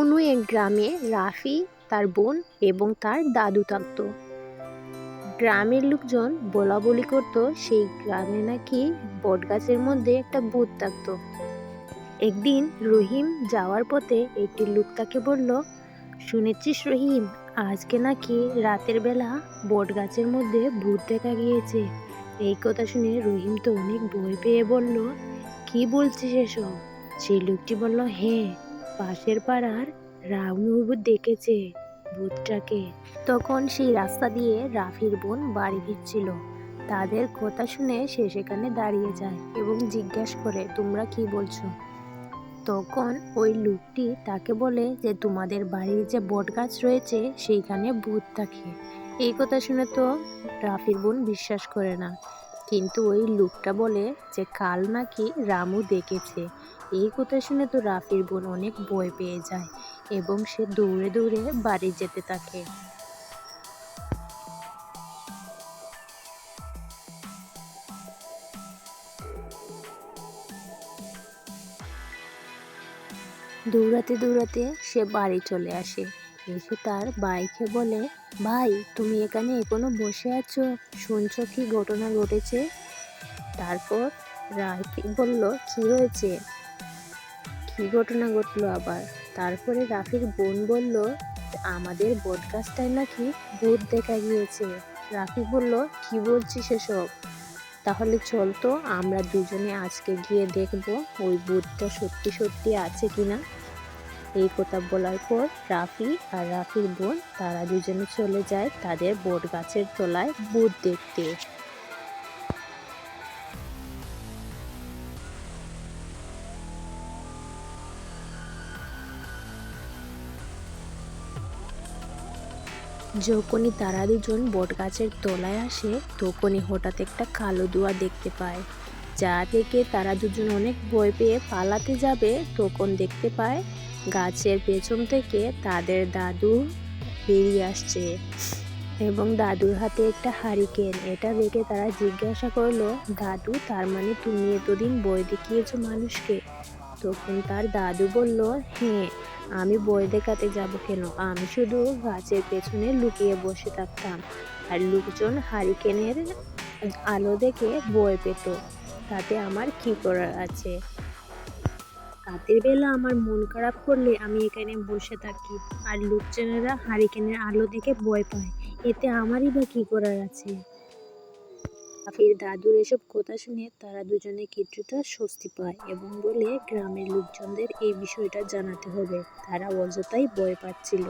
কোনো এক গ্রামে রাফি তার বোন এবং তার দাদু থাকত। গ্রামের লোকজন বলা বলি করতো, সেই গ্রামে নাকি বটগাছের মধ্যে একটা ভূত থাকতো। একদিন রহিম যাওয়ার পথে একটি লোক তাকে বলল, শুনেছিস রহিম, আজকে নাকি রাতের বেলা বট গাছের মধ্যে ভূত দেখা গিয়েছে? এই কথা শুনে রহিম তো অনেক ভয় পেয়ে বলল, কি বলছিস এসব? সেই লোকটি বলল হ্যাঁ পাশের পাড়ার রামবাবু দেখেছে ভূতটাকে তখন সেই রাস্তা দিয়ে রাফির বোন বাড়ি ফিরছিল। তাদের কথা শুনে সে সেখানে দাঁড়িয়ে যায় এবং জিজ্ঞাসা করে, তোমরা কি বলছো? তখন ওই লোকটি তাকে বলে যে, তোমাদের বাড়ির যে বট গাছ রয়েছে, সেইখানে ভূত থাকে। এই কথা শুনে তো রাফির বোন বিশ্বাস করে না। কিন্তু ওই লোকটা বলে যে, কাল নাকি রামু দেখেছে। এই কথা শুনে তো রাফির বোন অনেক ভয় পেয়ে যায় এবং সে দৌড়ে দৌড়ে বাড়ি যেতে থাকে। দৌড়াতে দৌড়াতে সে বাড়ি চলে আসে। এসে তার বাইকে বলে, ভাই, তুমি এখানে এখনও বসে আছো? শুনছো কি ঘটনা ঘটেছে? তারপর রাফি বলল, কি হয়েছে? কি ঘটনা ঘটলো আবার? তারপরে রাফির বোন বলল, আমাদের বটগাছটায় নাকি ভূত দেখা গিয়েছে। রাফি বলল, কি বলছিস এসব? তাহলে চল তো, আমরা দুজনে আজকে গিয়ে দেখব ওই ভূতটা সত্যি সত্যি আছে কিনা। এই কথা বলার পর রাফি আর রাফির বোন, তারা দুজনে চলে যায় তাদের বট গাছের তলায় ভূত দেখতে। যখনই তারা দুজন বট গাছের তলায় আসে, তখনই হঠাৎ একটা কালো দুয়া দেখতে পায়। যা থেকে তারা দুজন অনেক ভয় পেয়ে পালাতে যাবে, তখন দেখতে পায় গাছের পেছন থেকে তাদের দাদু বেরিয়ে আসছে। এবং দাদুর হাতে একটা হারিকেন। এটা দেখে তারা জিজ্ঞাসা করল, দাদু, তার মানে তুমি এতদিন বই দেখিয়েছো মানুষকে? তখন তার দাদু বলল হ্যাঁ আমি বই দেখাতে যাব কেন? আমি শুধু গাছের পেছনে লুকিয়ে বসে থাকতাম। আর লোকজন হারিকেনের আলো দেখে বই পেত। তাতে আমার কি করার আছে? রাতের বেলা আমার মন খারাপ করলে আমি এখানে বসে থাকি। আর লোকজনেরা হারিকেনের আলো দেখে ভয় পায়। এতে আমারই বা কী করার আছে? রাফির দাদুর এসব কথা শুনে তারা দুজনে কিছুটা স্বস্তি পায় এবং বলে, গ্রামের লোকজনদের এই বিষয়টা জানাতে হবে। তারা অযথাই ভয় পাচ্ছিল।